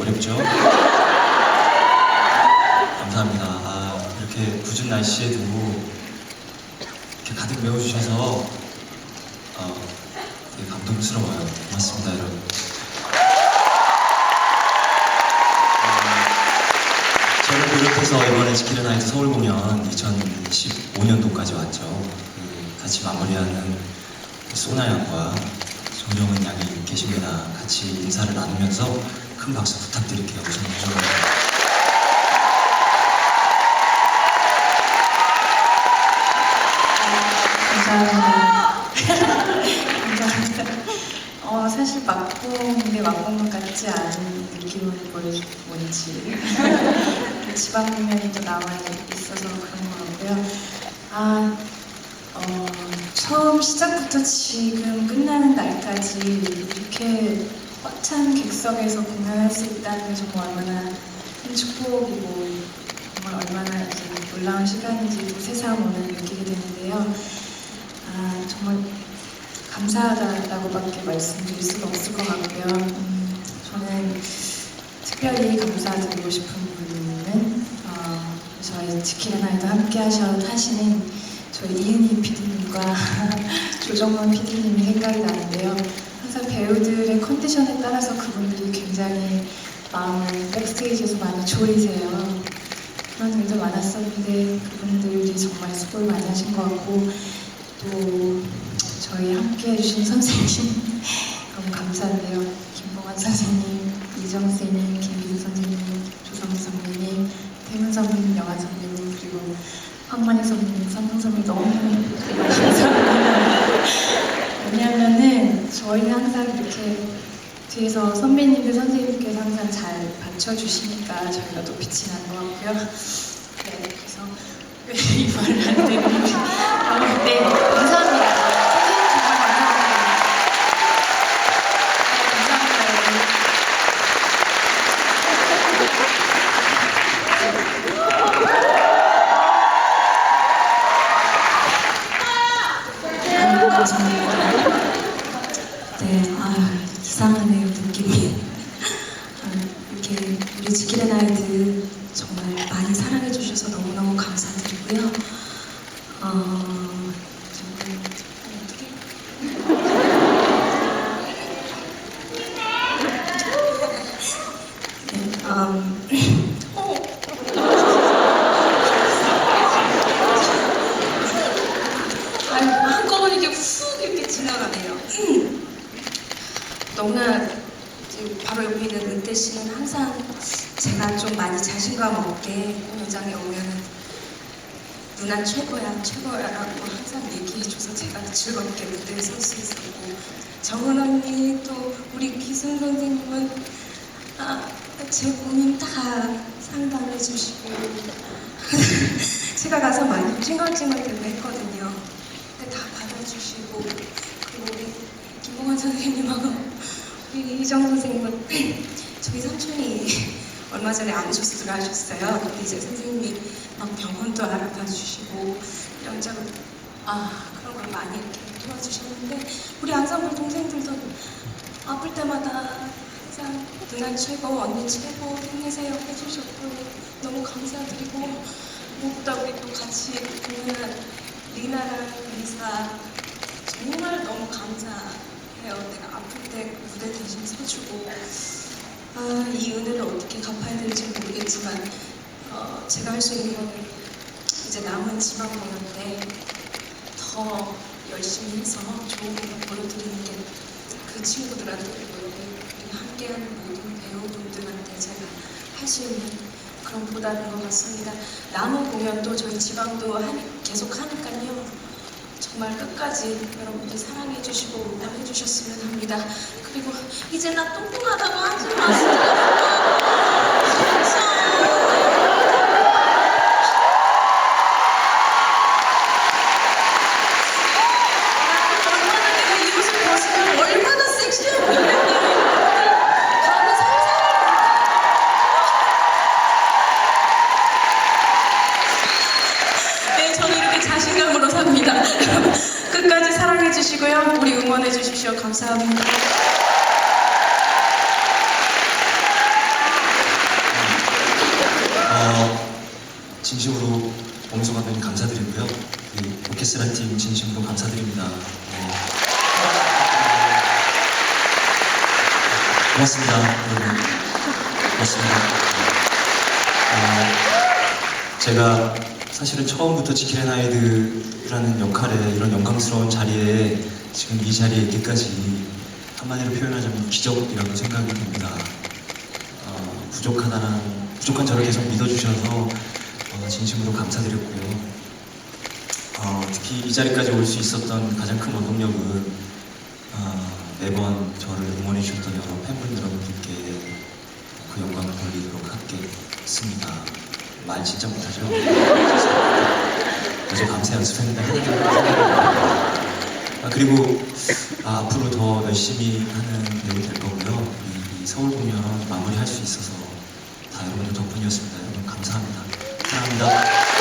어렵죠. 감사합니다. 아, 이렇게 궂은 날씨에도 이렇게 가득 메워주셔서 어, 되게 감동스러워요. 고맙습니다, 여러분. 어, 저를 비롯해서 이번에 지키는 아이들 서울 공연 2015년도까지 왔죠. 그 같이 마무리하는 소나 양과 정정은 양이 계십니다. 같이 인사를 나누면서 큰 박수 부탁드릴게요. 우선. 감사합니다. 어, 사실 막공인데 막공 같지 않은 느낌은 뭘- 뭔지. 지방 공연이 또 남아 있어서 그런 것 같고요. 아, 어, 처음 시작부터 지금 끝나는 날까지 이렇게 꽉 찬 객석에서 공연할 수 있다는 게 정말 얼마나 큰 축복이고 정말 얼마나 놀라운 시간인지 또 새삼 오늘 느끼게 되는데요. 아, 정말 감사하다라고밖에 말씀드릴 수가 없을 것 같고요. 음, 저는 특별히 감사드리고 싶은 분은 어, 저희 지키는 아이도 함께 하시는 저희 이은희 PD님과 조정원 PD님이 생각이 나는데요. 항상 배우들의 컨디션에 따라서 그분들이 굉장히 마음을 백스테이지에서 많이 졸이세요. 그런 일도 많았었는데 그분들이 정말 수고를 많이 하신 것 같고 또 저희 함께 해주신 선생님 너무 감사한데요. 김봉환 선생님, 이정 선생님, 김기수 선생님, 조성희 선배님, 태문 선배님, 영환 선배님 그리고 황만희 선배님, 선동 선배님 너무 감사합니다. 왜냐하면은 저희는 항상 이렇게 뒤에서 선배님들, 선생님께서 항상 잘 받쳐주시니까 저희가 또 빛이 나는 것 같고요. 네, 그래서 왜 이 말을 안 되는지. 아, 네, 네, 아 이상하네요 느낌이. 아, 이렇게 우리 지키는 아이들 정말 많이 사랑해 주셔서 너무 너무 감사드리고요. 어, 정말 어떻게? 네, 음, 아유, 한꺼번에 이렇게 훅 이렇게 지나가네요. 지금 바로 옆에 있는 은태 씨는 항상 제가 좀 많이 자신감 없게 공연장에 오면은 누나 최고야 최고야라고 항상 얘기해줘서 제가 즐겁게 무대에 설 수 있었고 정은 언니 또 우리 기순 선생님은 아, 제 고민 다 상담해 주시고 제가 가서 많이 찡얼찡얼대고 했거든요. 근데 다 받아주시고 그리고 우리 김봉환 선생님하고 이정 선생님은 저희 삼촌이 얼마 전에 암 수술을 하셨어요. 근데 이제 선생님이 막 병원도 알아봐 주시고 연장 아 그런 걸 많이 이렇게 도와주셨는데 우리 안상블 동생들도 아플 때마다 항상 누나 최고 언니 최고 힘내세요 해주셨고 너무 감사드리고 무엇보다 우리 또 같이 공연한 리나랑 리사 정말 너무 감사 해요. 내가 아플 때 무대 대신 서주고 아, 이 은혜를 어떻게 갚아야 될지 모르겠지만 어, 제가 할 수 있는 건 이제 남은 지방 때더 열심히 해서 좋은 공연 보여드리는 게 그 친구들한테 그리고 우리 함께하는 모든 배우분들한테 제가 할 수 있는 그런 보답인 것 같습니다. 남은 공연도 저희 지방도 계속 하니까요. 정말 끝까지 여러분들 사랑해 주시고 응원해 주셨으면 합니다. 그리고 이제 나 뚱뚱하다고 하지 마세요. 힘내시고요. 우리 응원해 주십시오. 감사합니다. 어, 진심으로 봉수 감독님 감사드리고요. 오케스트라 팀 진심으로 감사드립니다. 어, 고맙습니다. 여러분. 고맙습니다. 어, 제가 사실은 처음부터 지킬앤 하이드라는 역할에 이런 영광스러운 자리에 지금 이 자리에 있기까지 한마디로 표현하자면 기적이라고 생각이 됩니다. 어, 부족하다는 부족한 저를 계속 믿어주셔서 어, 진심으로 감사드렸고요. 어, 특히 이 자리까지 올 수 있었던 가장 큰 원동력은 어, 매번 저를 응원해 주셨던 여러 팬분 여러분들께 그 영광을 돌리도록 하겠습니다. 말 진짜 못하죠? 밤새 연습했는데 하니까 아, 그리고 아, 앞으로 더 열심히 하는 배우 될 거고요. 이, 이 서울 공연 마무리할 수 있어서 다 여러분들 덕분이었습니다. 여러분 감사합니다. 사랑합니다.